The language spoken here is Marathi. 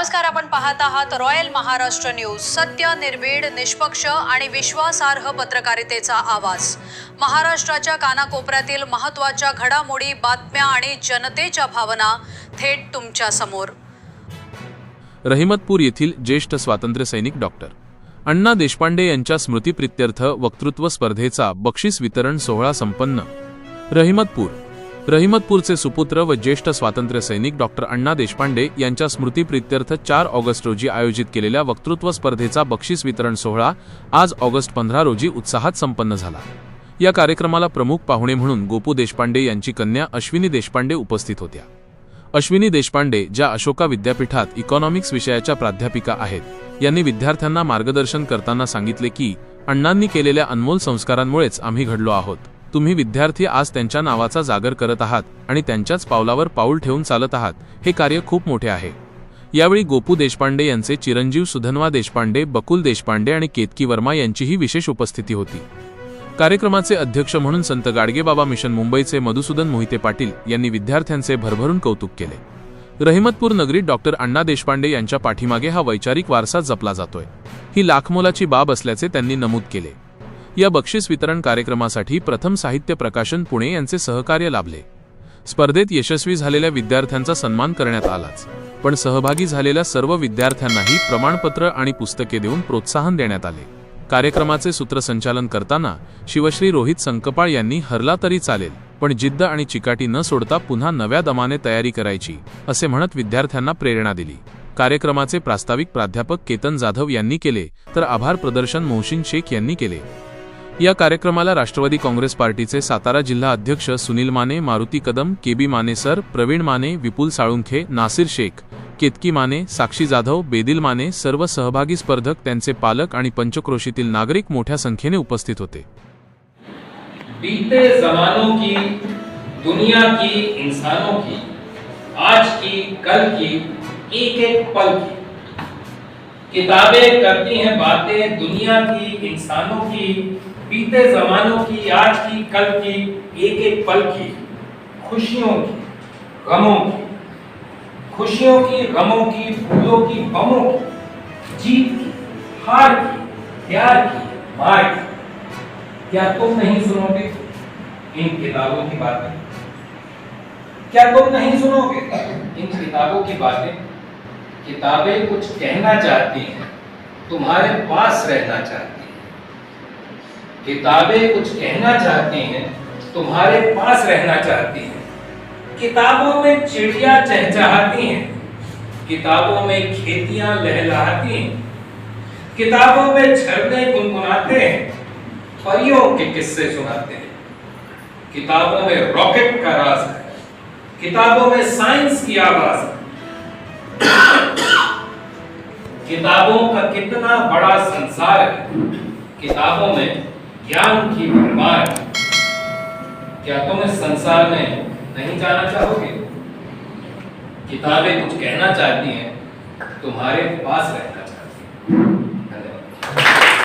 नमस्कार आपण पाहत आहात रॉयल महाराष्ट्र न्यूज सत्य निर्भीड निष्पक्ष आणि विश्वासार्ह पत्रकारितेचा आवाज. महाराष्ट्राच्या कानाकोपऱ्यातील महत्त्वाच्या घडामोडी बातम्या आणि जनतेच्या भावना थेट तुमच्यासमोर. रहिमतपूर येथील ज्येष्ठ स्वातंत्र्य सैनिक डॉक्टर अण्णा देशपांडे यांच्या स्मृतीप्रित्यर्थ वक्तृत्व स्पर्धेचा बक्षीस वितरण सोहळा संपन्न. रहिमतपूर रहिमतपूरचे सुपुत्र व ज्येष्ठ स्वातंत्र्य सैनिक डॉक्टर अण्णा देशपांडे यांच्या स्मृतीप्रित्यर्थ चार ऑगस्ट रोजी आयोजित केलेल्या वक्तृत्व स्पर्धेचा बक्षीस वितरण सोहळा आज ऑगस्ट पंधरा रोजी उत्साहात संपन्न झाला. या कार्यक्रमाला प्रमुख पाहुणे म्हणून गोपू देशपांडे यांची कन्या अश्विनी देशपांडे उपस्थित होत्या. अश्विनी देशपांडे ज्या अशोका विद्यापीठात इकॉनॉमिक्स विषयाच्या प्राध्यापिका आहेत यांनी विद्यार्थ्यांना मार्गदर्शन करताना सांगितले की अण्णांनी केलेल्या अनमोल संस्कारांमुळेच आम्ही घडलो आहोत. तुम्ही विद्यार्थी आज त्यांच्या नावाचा जागर करत आहात आणि त्यांच्याच पावलावर पाऊल ठेवून चालत आहात हे कार्य खूप मोठे आहे. यावेळी गोपू देशपांडे यांचे चिरंजीव सुधन्वा देशपांडे बकुल देशपांडे आणि केतकी वर्मा यांचीही विशेष उपस्थिती होती. कार्यक्रमाचे अध्यक्ष म्हणून संत गाडगेबाबा मिशन मुंबईचे मधुसूदन मोहिते पाटील यांनी विद्यार्थ्यांचे भरभरून कौतुक केले. रहिमतपूर नगरीत डॉक्टर अण्णा देशपांडे यांच्या पाठीमागे हा वैचारिक वारसा जपला जातोय. ही लाखमोलाची बाब असल्याचे त्यांनी नमूद केले. या बक्षीस वितरण कार्यक्रमासाठी प्रथम साहित्य प्रकाशन पुणे यांचे सहकार्य लाभले. स्पर्धेत यशस्वी झालेल्या विद्यार्थ्यांचा सन्मान करण्यात आलाच. पण सहभागी झालेल्या सर्व विद्यार्थ्यांनाही प्रमाणपत्र आणि पुस्तके देऊन प्रोत्साहन देण्यात आले. कार्यक्रमाचे सूत्रसंचालन करताना शिवश्री रोहित संकपाळ यांनी हरला तरी चालेल पण जिद्द आणि चिकाटी न सोडता पुन्हा नव्या दमाने तयारी करायची असे म्हणत विद्यार्थ्यांना प्रेरणा दिली. कार्यक्रमाचे प्रास्ताविक प्राध्यापक केतन जाधव यांनी केले तर आभार प्रदर्शन मोहसिन शेख यांनी केले. या कार्यक्रमाला राष्ट्रवादी काँग्रेस पार्टीचे सातारा जिल्हा अध्यक्ष सुनील माने मारुती कदम केबी माने सर प्रवीण माने विपुल साळुंखे नासिर शेख केतकी माने साक्षी जाधव बेदिल माने सर्व सहभागी स्पर्धक त्यांचे पालक आणि पंचक्रोशीतील नागरिक मोठ्या संख्येने उपस्थित होते. बीते जमानों की दुनिया की इंसानों की आज की कल की एक एक पल की किताबें करती हैं, बातें दुनिया की, इंसानों की, बीते जमानों की, आज की, कल की एक एक पल की, खुशियों की, गमों की, खुशियों की, गमों की, फूलों की बमों की, जीत की, हार की, प्यार की, मार की। क्या तुम नहीं सुनोगे इन किताबों की बातें? क्या तुम नहीं सुनोगे इन किताबों की बातें? किताबें कुछ कहना चाहती हैं, तुम्हारे पास रहना चाहती हैं। किताबें कुछ कहना चाहती हैं, तुम्हारे पास रहना चाहती हैं। किताबों में चिड़िया चहचहाती हैं, किताबों में खेतियाँ लहलहाती हैं। किताबों में झरने गुनगुनाते हैं परियों के किस्से सुनाते हैं। किताबों में रॉकेट का राज है, किताबों में साइंस की आवाज़ है किताबों का कितना बड़ा संसार है। किताबों में ज्ञान की भरमार क्या तुम इस संसार में नहीं जाना चाहोगे? किताबें कुछ कहना चाहती हैं, तुम्हारे पास रहना